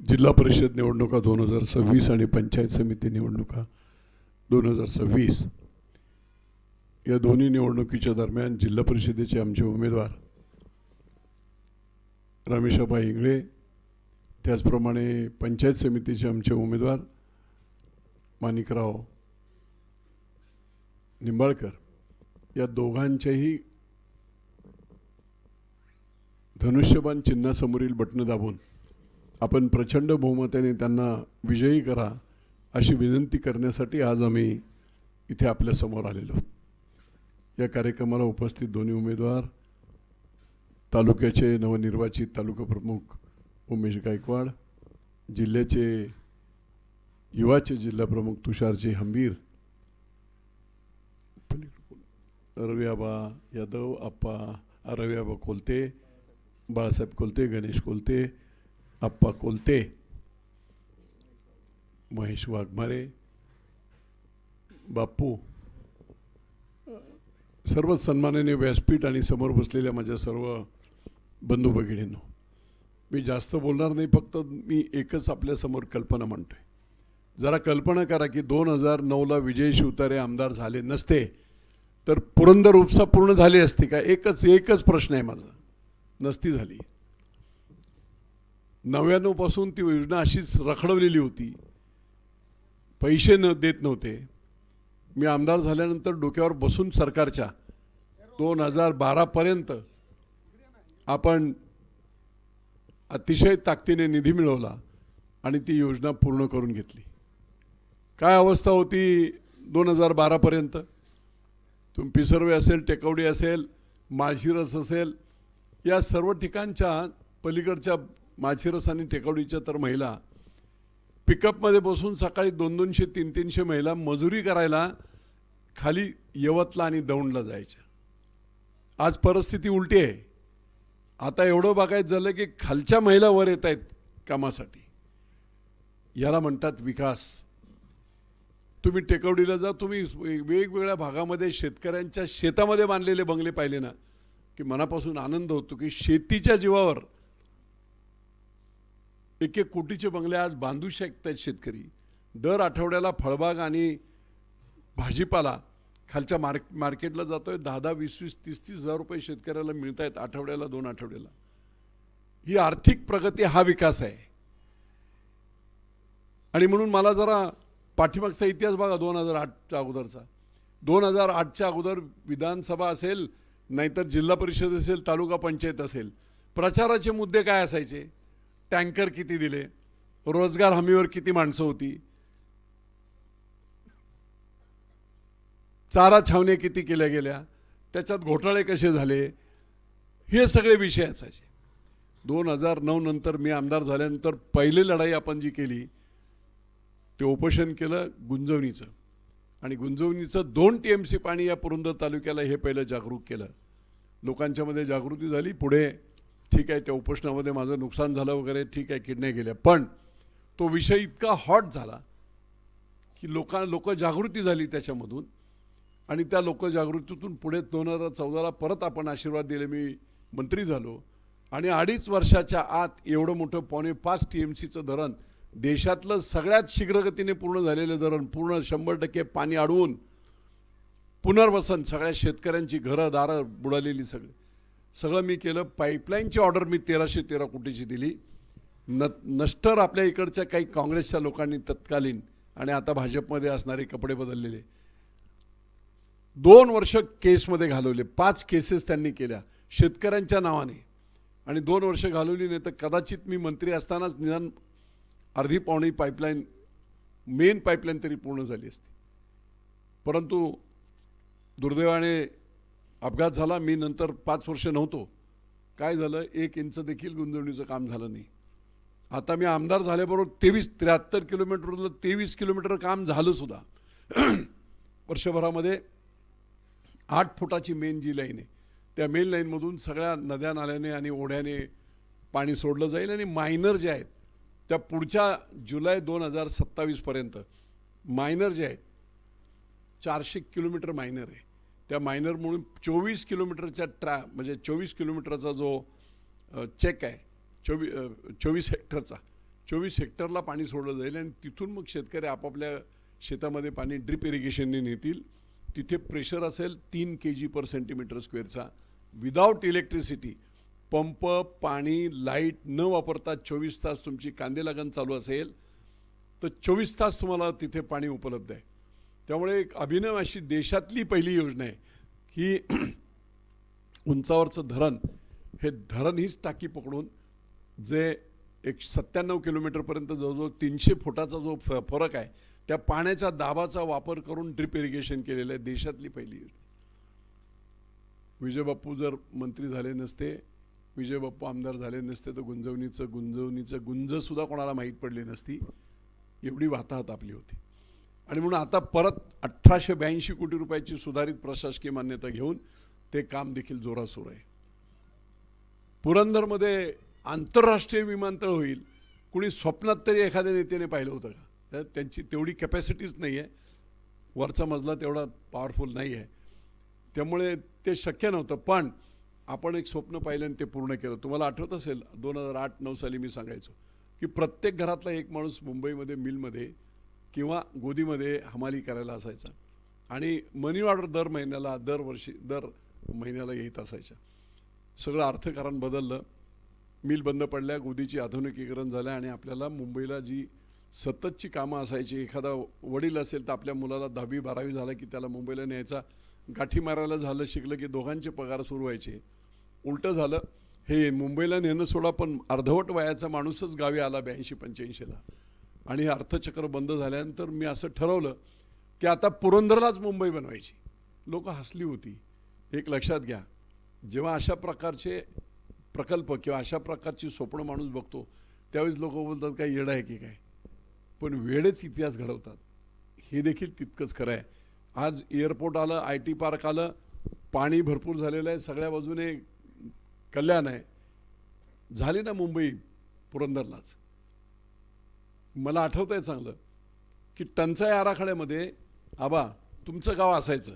जिल्हा परिषद निवडणुका दोन हजार सव्वीस आणि पंचायत समिती निवडणुका दोन हजार सव्वीस. या दोन्ही निवडणुकीच्या दरम्यान जिल्हा परिषदेचे आमचे उमेदवार रमेशाबा इंगळे त्याचप्रमाणे पंचायत समितीचे आमचे उमेदवार माणिकराव निंबाळकर या दोघांच्याही धनुष्यबाण चिन्हासमोरील बटणं दाबून आपण प्रचंड बहुमताने त्यांना विजयी करा अशी विनंती करण्यासाठी आज आम्ही इथे आपल्यासमोर आलेलो. या कार्यक्रमाला उपस्थित दोन्ही उमेदवार तालुक्याचे नवनिर्वाचित तालुका प्रमुख उमेश गायकवाड जिल्ह्याचे युवाचे जिल्हा प्रमुख तुषारजी हंबीर रव्याबा यादव आप्पा रव्याबा कोलते बाळासाहेब कोलते गणेश कोलते आप्पा कोलते महेश वाघमारे बाप्पू सर्वच सन्मानाने व्यासपीठ आणि समोर बसलेल्या माझ्या सर्व बंधू भगिनींनो मी जास्त बोलणार नाही फक्त मी एकच आपल्यासमोर कल्पना म्हणतोय. जरा कल्पना करा की दोन हजार नऊला विजय शिवतारे आमदार झाले नसते तर पुरंदर उपसा पूर्ण झाली असती का? एकच एकच प्रश्न आहे माझा. नसती झाली. नव्याण्णवपासून ती योजना अशीच रखडवलेली होती. पैसे न देत नव्हते. मी आमदार झाल्यानंतर डोक्यावर बसून सरकारच्या दोन हजार बारापर्यंत आपण अतिशय ताकदीने निधी मिळवला आणि ती योजना पूर्ण करून घेतली. काय अवस्था होती दोन हजार बारापर्यंत तुम पिसर्वे असेल टेकवडी असेल माळशिरस असेल या सर्व ठिकाणच्या पलीकडच्या माछिरस आणि टेकवडीच्या तर महिला पिकअपमध्ये बसून सकाळी दोन दोनशे तीन तीनशे महिला मजुरी करायला खाली यवतला आणि दौंडला जायच्या. आज परिस्थिती उलटी आहे. आता एवढं बघायचं झालं की खालच्या महिला वर येत आहेत कामासाठी. याला म्हणतात विकास. तुम्ही टेकवडीला जा तुम्ही वेगवेगळ्या भागामध्ये शेतकऱ्यांच्या शेतामध्ये बांधलेले बंगले पाहिले ना की मनापासून आनंद होतो की शेतीच्या जीवावर एक एक कोटीचे बंगले आज बांधू शकतात शेतकरी. दर आठवड्याला फळबाग आणि भाजीपाला खालच्या मार्क मार्केटला जातोय. दहा दहा वीस वीस तीस तीस हजार रुपये शेतकऱ्याला मिळत आहेत आठवड्याला दोन आठवड्याला. ही आर्थिक प्रगती हा विकास आहे. आणि म्हणून मला जरा पाठीमागचा इतिहास बघा दोन हजार आठच्या अगोदरचा. दोन हजार आठच्या अगोदर विधानसभा असेल नाहीतर जिल्हा परिषद असेल तालुका पंचायत असेल प्रचाराचे मुद्दे काय असायचे? टँकर किती दिले? रोजगार हमीवर किती माणसं होती? चारा छावण्या किती केल्या गेल्या? त्याच्यात घोटाळे कसे झाले? हे सगळे विषय असायचे. दोन हजार नऊ नंतर मी आमदार झाल्यानंतर पहिली लढाई आपण जी केली ते उपोषण केलं गुंजवणीचं. आणि गुंजवणीचं दोन टी एम सी पाणी या पुरंदर तालुक्याला हे पहिलं जागरूक केलं. लोकांच्यामध्ये जागृती झाली. पुढे ठीक आहे त्या उपोषणामध्ये माझं नुकसान झालं वगैरे ठीक आहे किडण्या गेल्या पण तो विषय इतका हॉट झाला की लोकां लोक जागृती झाली त्याच्यामधून आणि त्या लोकजागृतीतून पुढे दोन हजार चौदाला परत आपण आशीर्वाद दिले. मी मंत्री झालो आणि अडीच वर्षाच्या आत एवढं मोठं पावणे पाच टी एम सीचं धरण देशातलं सगळ्यात शीघ्रगतीने पूर्ण झालेलं धरण पूर्ण शंभर टक्के पाणी अडवून पुनर्वसन सगळ्या शेतकऱ्यांची घरं दारं बुडालेली सगळी. सगळं मी केलं. पाईपलाईनची ऑर्डर मी तेराशे तेरा कोटीची दिली. न नष्टर आपल्या इकडच्या काही काँग्रेसच्या लोकांनी तत्कालीन आणि आता भाजपमध्ये असणारे कपडे बदललेले. दोन वर्ष केसमध्ये घालवले. पाच केसेस त्यांनी केल्या. शेतकऱ्यांच्या नावाने. आणि दोन वर्ष घालवली नाही तर कदाचित मी मंत्री असतानाच निदान अर्धी पावणी पाईपलाईन मेन पाईपलाईन तरी पूर्ण झाली असती. परंतु दुर्दैवाने अपघात झाला मी नंतर पाच वर्ष नव्हतो. काय झालं? एक इंच देखील गुंजवणीचं काम झालं नाही. आता मी आमदार झाल्याबरोबर तेवीस त्र्याहत्तर किलोमीटरमधलं तेवीस किलोमीटर काम झालं सुद्धा. वर्षभरामध्ये आठ फुटाची मेन जी लाईन आहे. त्या मेन लाईनमधून सगळ्या नद्या नाल्याने आणि ओढ्याने पाणी सोडलं जाईल आणि मायनर जे आहेत त्या पुढच्या जुलै दोन हजार सत्तावीसपर्यंत मायनर जे आहेत चारशे किलोमीटर मायनर आहे. त्या मायनर म्हणून चोवीस किलोमीटरच्या ट्रॅ म्हणजे चोवीस किलोमीटरचा जो चेक आहे चोवी चोवीस हेक्टरचा चोवीस हेक्टरला पाणी सोडलं जाईल आणि तिथून मग शेतकरी आपापल्या शेतामध्ये पाणी ड्रिप इरिगेशनने नेतील. तिथे प्रेशर असेल तीन के जी पर सेंटीमीटर स्क्वेअरचा विदाऊट इलेक्ट्रिसिटी पंप पाणी लाइट न वापरता चोवीस तास तुमची कांदे लागण चालू असेल तर चोवीस तास तुम्हाला तिथे पाणी उपलब्ध आहे. त्यामुळे एक अभिनव अशी देशातली पहिली योजना आहे की उंचावरचं धरण हे धरण हीच टाकी पकडून जे एक सत्त्याण्णव किलोमीटरपर्यंत जवळजवळ तीनशे फुटाचा जो फ फरक आहे त्या पाण्याच्या दाबाचा वापर करून ड्रिप इरिगेशन केलेलं आहे देशातली पहिली योजना. विजयबाप्पू जर मंत्री झाले नसते विजयबाप्पू आमदार झाले नसते तर गुंजवणीचं गुंजवणीचं गुंजसुद्धा कोणाला माहीत पडली नसती एवढी वाताहत आपली होती. आणि म्हणून आता परत अठराशे ब्याऐंशी कोटी रुपयाची सुधारित प्रशासकीय मान्यता घेऊन ते काम देखील जोरात आहे. पुरंदरमध्ये आंतरराष्ट्रीय विमानतळ होईल. कुणी स्वप्नात तरी एखाद्या नेत्याने पाहिलं होतं का? त्यांची तेवढी कॅपॅसिटीच नाही आहे वरचा मजला तेवढा पॉवरफुल नाही आहे त्यामुळे ते शक्य नव्हतं. पण आपण एक स्वप्न पाहिलं आणि ते पूर्ण केलं. तुम्हाला आठवत असेल दोन हजार आठ नऊ साली मी सांगायचो की प्रत्येक घरातला एक माणूस मुंबईमध्ये मिलमध्ये किंवा गोदीमध्ये हमाली करायला असायचा. आणि मनी ऑर्डर दर महिन्याला दरवर्षी दर महिन्याला येत असायच्या. सगळं अर्थकारण बदललं. मिल बंद पडल्या गोदीची आधुनिकीकरण झालं आणि आपल्याला मुंबईला जी सततची कामं असायची एखादा वडील असेल तर आपल्या मुलाला दहावी बारावी झालं की त्याला मुंबईला न्यायचा. गाठी मारायला झालं शिकलं की दोघांचे पगार सुरू व्हायचे. उलटं झालं हे मुंबईला नेणं सोडा पण अर्धवट वयाचा माणूसच गावी आला ब्याऐंशी पंच्याऐंशीला. आणि हे अर्थचक्र बंद झाल्यानंतर मी असं ठरवलं की आता पुरंदरलाच मुंबई बनवायची. लोक हसली होती. एक लक्षात घ्या. जेव्हा अशा प्रकारचे प्रकल्प किंवा अशा प्रकारची स्वप्न माणूस बघतो त्यावेळेस लोक बोलतात काय येडं आहे की काय? पण वेळेच इतिहास घडवतात. हे देखील तितकंच खरं आहे. आज एअरपोर्ट आलं आय टी पार्क आलं पाणी भरपूर झालेलं आहे. सगळ्या बाजूने कल्याण आहे. झाली ना मुंबई पुरंदरलाच? मला आठवतं आहे चांगलं की टंचाई आराखड्यामध्ये आबा तुमचं गाव असायचं.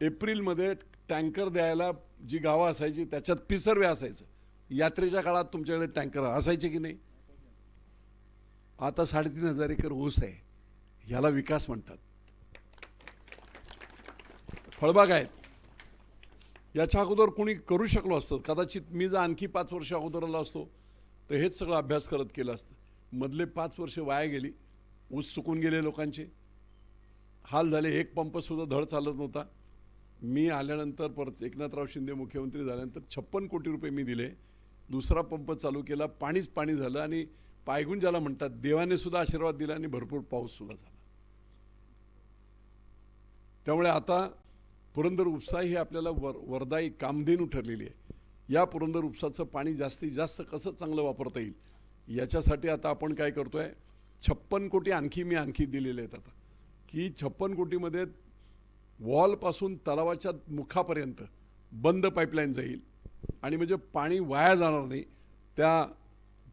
एप्रिलमध्ये टँकर द्यायला जी गावं असायची त्याच्यात पिसर्वे असायचं. यात्रेच्या काळात तुमच्याकडे टँकर असायचे की नाही? आता साडेतीन हजार एकर ऊस आहे. ह्याला विकास म्हणतात. फळबाग आहेत. याच्या अगोदर कोणी करू शकलो असतं. कदाचित मी जर आणखी पाच वर्ष अगोदर आलो असतो तर हेच सगळं अभ्यास करत केलं असतं. मधले पाच वर्ष वाया गेली ऊस सुकून गेले लोकांचे. हाल झाले एक पंपसुद्धा धड चालत नव्हता. मी आल्यानंतर परत एकनाथराव शिंदे मुख्यमंत्री झाल्यानंतर छप्पन कोटी रुपये मी दिले. दुसरा पंप चालू केला पाणीच पाणी झालं आणि पायगुण ज्याला म्हणतात देवाने सुद्धा आशीर्वाद दिला आणि भरपूर पाऊससुद्धा झाला. त्यामुळे आता पुरंदर उपसा ही आपल्याला वर वरदायी कामधेनू ठरलेली आहे. या पुरंदर उपसाचं पाणी जास्तीत जास्त कसं चांगलं वापरता येईल? याच्यासाठी आता आपण काय करतोय छप्पन कोटी आणखी मी आणखी दिलेले आहेत आता. की छप्पन कोटीमध्ये वॉलपासून तलावाच्या मुखापर्यंत बंद पाईपलाईन जाईल आणि म्हणजे पाणी वाया जाणार नाही. त्या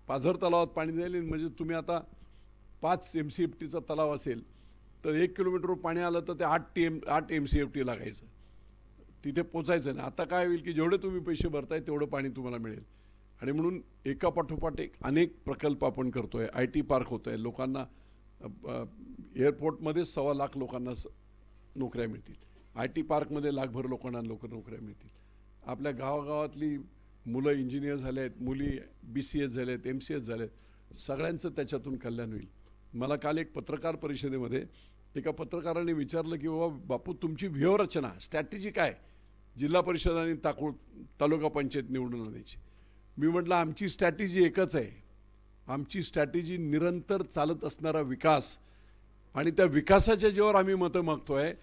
पाझर तलावात पाणी जाईल आणि म्हणजे तुम्ही आता पाच एम सी एफ टीचा तलाव असेल तर एक किलोमीटरवर पाणी आलं तर ते आठ टी एम आठ एम सी एफ टी लागायचं. तिथे पोचायचं नाही. आता काय होईल की जेवढे तुम्ही पैसे भरताय तेवढं पाणी तुम्हाला मिळेल. आणि म्हणून एकापाठोपाठ एक अनेक प्रकल्प आपण करतो आहे आय टी पार्क होत आहे लोकांना एअरपोर्टमध्येच सव्वा लाख लोकांना स- नोकऱ्या मिळतील. आय टी पार्कमध्ये लाखभर लोकांना लोक नोकऱ्या मिळतील. आपल्या गावागावातली मुलं इंजिनियर झाले आहेत मुली बी सी एस झाले आहेत एम सी एस झाले आहेत सगळ्यांचं त्याच्यातून कल्याण होईल. मला काल एक पत्रकार परिषदेमध्ये एका पत्रकाराने विचारलं की बाबा बापू तुमची व्यूहरचना स्ट्रॅटेजी काय? जिल्हा परिषद आणि ताकूळ तालुका पंचायत निवडून आणायची. मी म्हटलं आमची स्ट्रॅटेजी एकच आहे. आमची स्ट्रॅटेजी निरंतर चालत असणारा विकास आणि त्या विकासाच्या जेव्हा आम्ही मतं मागतोय.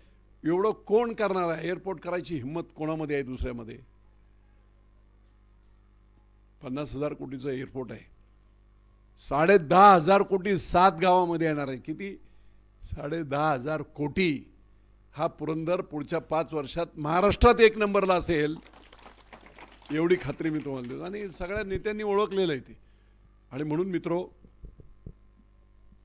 एवढं कोण करणार आहे? एअरपोर्ट करायची हिंमत कोणामध्ये आहे? दुसऱ्यामध्ये. पन्नास हजार कोटीचं एअरपोर्ट आहे. साडे दहा हजार कोटी सात गावामध्ये येणार आहे. किती? साडे दहा हजार कोटी. हा पुरंदर पुढच्या पाच वर्षात महाराष्ट्रात एक नंबरला असेल. एवढी खात्री मी तुम्हाला देतो. आणि सगळ्या नेत्यांनी ओळखलेलं आहे ते. आणि म्हणून मित्रो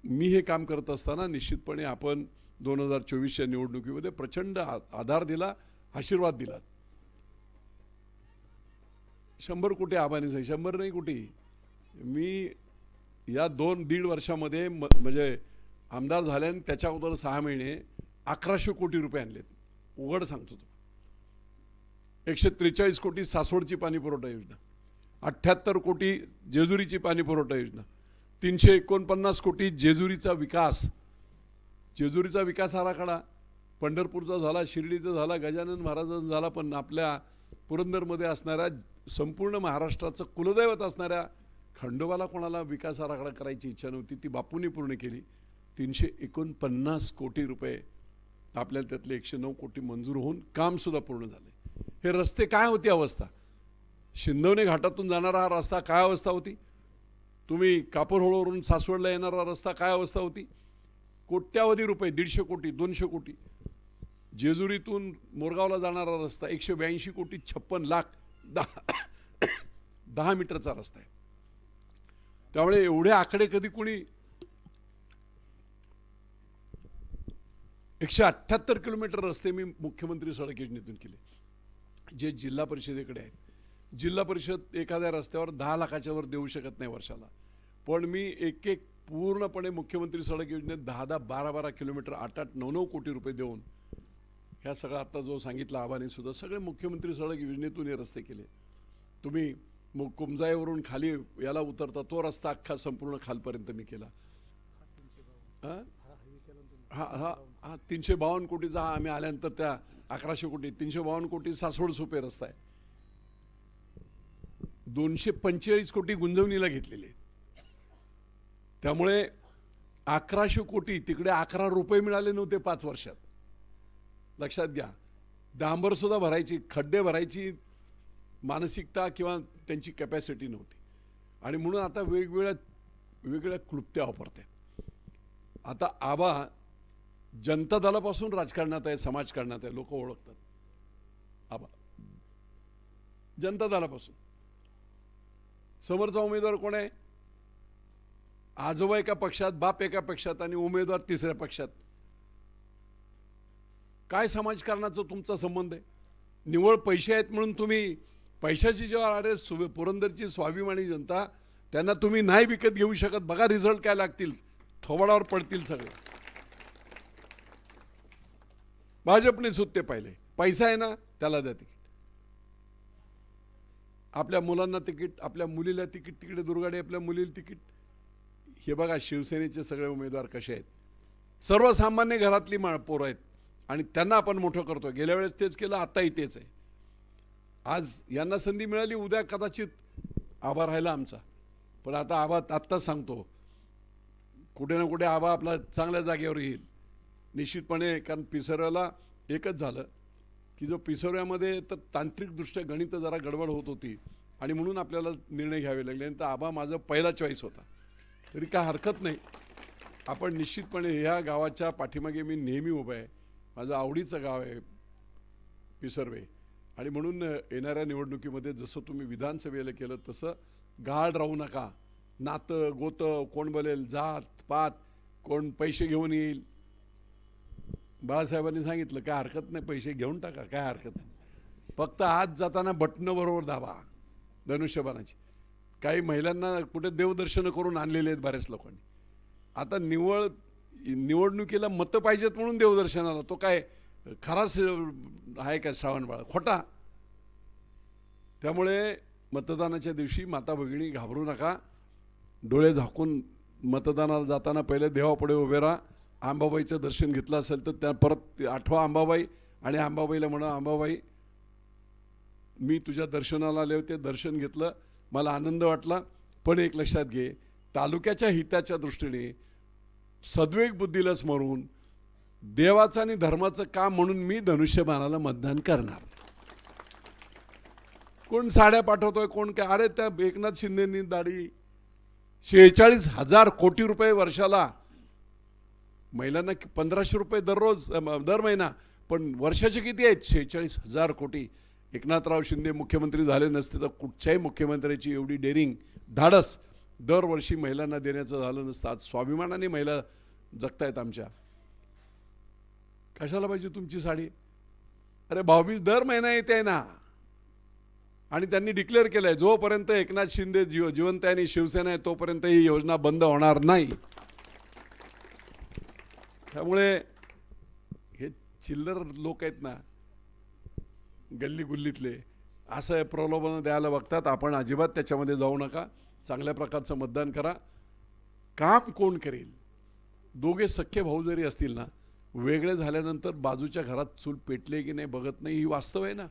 मी हे काम करत असताना निश्चितपणे आपण दोन हजार चोवीसच्या निवडणुकीमध्ये प्रचंड आधार दिला आशीर्वाद दिला शंभर कोटी आबानीच आहे. शंभर नाही कोटी. मी या दोन दीड वर्षामध्ये म म्हणजे आमदार झाल्याने त्याच्या अगोदर सहा महिने अकराशे कोटी रुपये आणलेत. उघड सांगतो तो एकशे त्रेचाळीस कोटी सासवडची पाणी पुरवठा योजना अठ्ठ्याहत्तर कोटी जेजुरीची पाणी पुरवठा योजना तीनशे एकोणपन्नास कोटी जेजुरीचा विकास. जेजुरीचा विकास आराखडा पंढरपूरचा झाला शिर्डीचा झाला गजानन महाराजांचा झाला पण आपल्या पुरंदरमध्ये असणाऱ्या संपूर्ण महाराष्ट्राचं कुलदैवत असणाऱ्या खंडोबाला कोणाला विकास आराखडा करायची इच्छा नव्हती ती बापूंनी पूर्ण केली. तीनशे एकोणपन्नास कोटी रुपये आपल्याला त्यातले एकशे नऊ कोटी मंजूर होऊन कामसुद्धा पूर्ण झाले. हे रस्ते काय होती अवस्था? शिंदवणे घाटातून जाणारा हा रस्ता काय अवस्था होती? तुम्ही कापूरहोळवरून सासवडला येणारा रस्ता काय अवस्था होती? कोट्यावधी रुपये दीडशे कोटी दोनशे कोटी. जेजुरीतून मोरगावला जाणारा रस्ता एकशे ब्याऐंशी कोटी छप्पन लाख दहा दहा मीटरचा रस्ता आहे. त्यामुळे एवढे आकडे कधी कोणी एकशे अठ्ठ्याहत्तर किलोमीटर रस्ते मी मुख्यमंत्री सडक योजनेतून केले. जे जिल्हा परिषदेकडे आहेत. जिल्हा परिषद एखाद्या रस्त्यावर दहा लाखाच्या वर देऊ शकत नाही वर्षाला. पण मी एक एक पूर्णपणे मुख्यमंत्री सडक योजनेत दहा दहा बारा बारा किलोमीटर आठ आठ नऊ नऊ कोटी रुपये देऊन ह्या सगळं आत्ता जो सांगितला आबाने सुद्धा सगळे मुख्यमंत्री सडक योजनेतून हे रस्ते केले. तुम्ही मग कुमजाईवरून खाली याला उतरता तो रस्ता अख्खा संपूर्ण खालपर्यंत मी केला. हां? हा हा हा तीनशे बावन्न कोटीचा हा आम्ही आल्यानंतर त्या अकराशे कोटी तीनशे बावन्न कोटी सासवड सोपे रस्ता आहे. दोनशे पंचेचाळीस कोटी गुंजवणीला घेतलेले त्यामुळे अकराशे कोटी तिकडे अकरा रुपये मिळाले नव्हते पाच वर्षात. लक्षात घ्या डांबर सुद्धा भरायची खड्डे भरायची मानसिकता किंवा त्यांची कॅपॅसिटी नव्हती. आणि म्हणून आता वेगवेगळ्या वेगवेगळ्या क्लुप्त्या वापरतात आता आबा जनता दलापासून राजकारणात आहे समाजकारणात आहे लोक ओळखतात. आबा जनता दलापासून समोरचा उमेदवार कोण आहे? आजोबा एका पक्षात बाप एका पक्षात आणि उमेदवार तिसऱ्या पक्षात. काय समाजकारणाचा तुमचा संबंध आहे? निवळ पैसे आहेत म्हणून तुम्ही पैशाची जेव्हा अरे सु पुरंदरची स्वाभिमानी जनता त्यांना तुम्ही नाही विकत घेऊ शकत. बघा रिझल्ट काय लागतील. थोबाडावर पडतील सगळे. भाजपने सुत्ते पाहिले. पैसा आहे ना त्याला द्या तिकीट. आपल्या मुलांना तिकीट आपल्या मुलीला तिकीट तिकडे दुर्गाडे आपल्या मुलीला तिकीट. हे बघा शिवसेनेचे सगळे उमेदवार कसे आहेत. सर्वसामान्य घरातली मा पोरं आहेत. आणि त्यांना आपण मोठं करतो गेल्या वेळेस तेच केलं आताही तेच आहे. आज यांना संधी मिळाली उद्या कदाचित आभा राहिला आमचा. पण आता आबा आत्ताच सांगतो. कुठे ना कुठे आबा आपला चांगल्या जागेवर येईल. निश्चितपणे कारण पिसरव्याला एकच झालं की जो पिसरव्यामध्ये तर तांत्रिकदृष्ट्या गणित जरा गडबड होत होती आणि म्हणून आपल्याला निर्णय घ्यावे लागले. आणि तर आबा माझा पहिला चॉईस होता. तरी काय हरकत नाही. आपण निश्चितपणे ह्या गावाच्या पाठीमागे मी नेहमी उभा आहे. माझं आवडीचं गाव आहे पिसर्वे. आणि म्हणून येणाऱ्या निवडणुकीमध्ये जसं तुम्ही विधानसभेला केलं तसं गाड राहू नका. नातं गोतं कोण बोलेल जात पात कोण पैसे घेऊन येईल बाळासाहेबांनी सांगितलं काय हरकत नाही पैसे घेऊन टाका काय हरकत नाही. फक्त आज जाताना बटणं बरोबर दाबा धनुष्यबाणाची. काही महिलांना कुठे देवदर्शनं करून आणलेले आहेत बऱ्याच लोकांनी. आता निवळ निवडणुकीला मतं पाहिजेत म्हणून देवदर्शनाला. तो काय खराच आहे का श्रावण बाळा? खोटा. त्यामुळे मतदानाच्या दिवशी माता भगिनी घाबरू नका. डोळे झाकून मतदानाला जाताना पहिले देवापुढे उभे राहा. आंबाबाईचं दर्शन घेतलं असेल तर त्या परत आठवा आंबाबाई आणि आंबाबाईला म्हणा आंबाबाई मी तुझ्या दर्शनाला आले होते दर्शन घेतलं मला आनंद वाटला पण एक लक्षात घे तालुक्याच्या हिताच्या दृष्टीने सद्वेग बुद्धीला स्मरून देवाचं आणि धर्माचं काम म्हणून मी धनुष्यबाणाला मतदान करणार. कोण साड्या पाठवतोय कोण काय? अरे त्या एकनाथ शिंदेनी दाढी शेहेचाळीस हजार कोटी रुपये वर्षाला महिलांना पंधराशे रुपये दररोज दर महिना. पण वर्षाचे किती आहेत? शेहेचाळीस हजार कोटी. एकनाथराव शिंदे मुख्यमंत्री झाले नसते तर कुठच्याही मुख्यमंत्र्याची एवढी डेअरिंग धाडस दरवर्षी महिलांना देण्याचं झालं नसतं. आज स्वाभिमानाने महिला जगतायत आमच्या. कशाला पाहिजे तुमची साडी? अरे भाऊबीज दर महिना येते आहे ना. आणि त्यांनी डिक्लेअर केलं आहे जोपर्यंत एकनाथ शिंदे जीव जिवंत आहे आणि शिवसेना आहे तोपर्यंत ही योजना बंद होणार नाही. त्यामुळे हे चिल्लर लोक आहेत ना गल्ली गुल्लीतले असं प्रलोभन द्यायला बघतात. आपण अजिबात त्याच्यामध्ये जाऊ नका. चांगल्या प्रकारचं मतदान करा. काम कोण करेल? दोघे सख्खे भाऊ जरी असतील ना वेगळे झाल्यानंतर बाजूच्या घरात चूल पेटले की नाही बघत नाही ही वास्तव आहे ना.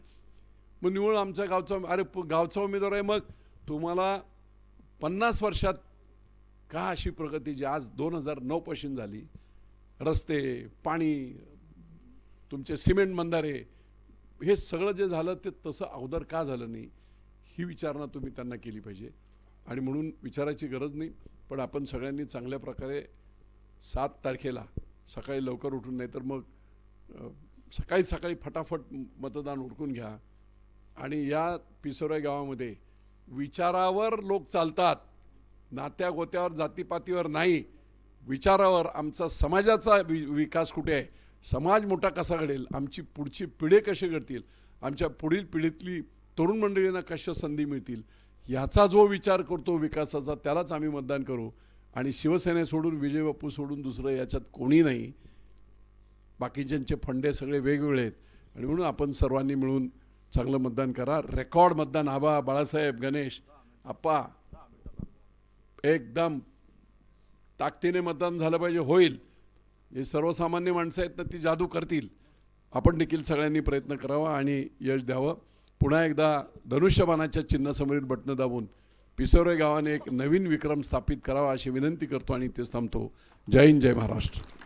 मग निवळ आमच्या गावचा अरे गावचा उमेदवार आहे मग. तुम्हाला पन्नास वर्षात का अशी प्रगती जी आज दोन हजार नऊपासून झाली रस्ते पाणी तुमचे सिमेंट मंदारे हे सगळं जे झालं ते तसं अवदर का झालं नाही? ही विचारणा तुम्ही त्यांना केली पाहिजे. आणि म्हणून विचारायची गरज नाही पण आपण सगळ्यांनी चांगल्या प्रकारे सात तारखेला सकाळी लवकर उठून नाही तर मग सकाळी सकाळी फटाफट मतदान उरकून घ्या. आणि या पिसोरा गावामध्ये विचारावर लोक चालतात. नात्या गोत्यावर जातीपातीवर नाही. विचारावर आमचा समाजाचा वि विकास कुठे आहे? समाज मोठा कसा घडेल? आमची पुढची पिढी कशी घडतील? आमच्या पुढील पिढीतली तरुण मंडळींना कशा संधी मिळतील? याचा जो विचार करतो विकासाचा त्यालाच आम्ही मतदान करू. आणि शिवसेने सोडून विजय बापू सोडून दुसरं याच्यात कोणी नाही. बाकीच्यांचे फंडे सगळे वेगवेगळे आहेत. आणि म्हणून आपण सर्वांनी मिळून चांगलं मतदान करा. रेकॉर्ड मतदान आबा बाळासाहेब गणेश आप्पा. एकदम ताकदीने मतदान झालं पाहिजे होईल. हे सर्वसामान्य माणसं आहेत ना ती जादू करतील. आपण देखील सगळ्यांनी प्रयत्न करावा आणि यश द्यावं. पुन्हा एकदा धनुष्यबाणाच्या चिन्हासमोरील बटणं दाबून पिसोरे गावाने एक नवीन विक्रम स्थापित करावा अशी विनंती करतो आणि तेच थांबतो. जय हिंद जय महाराष्ट्र.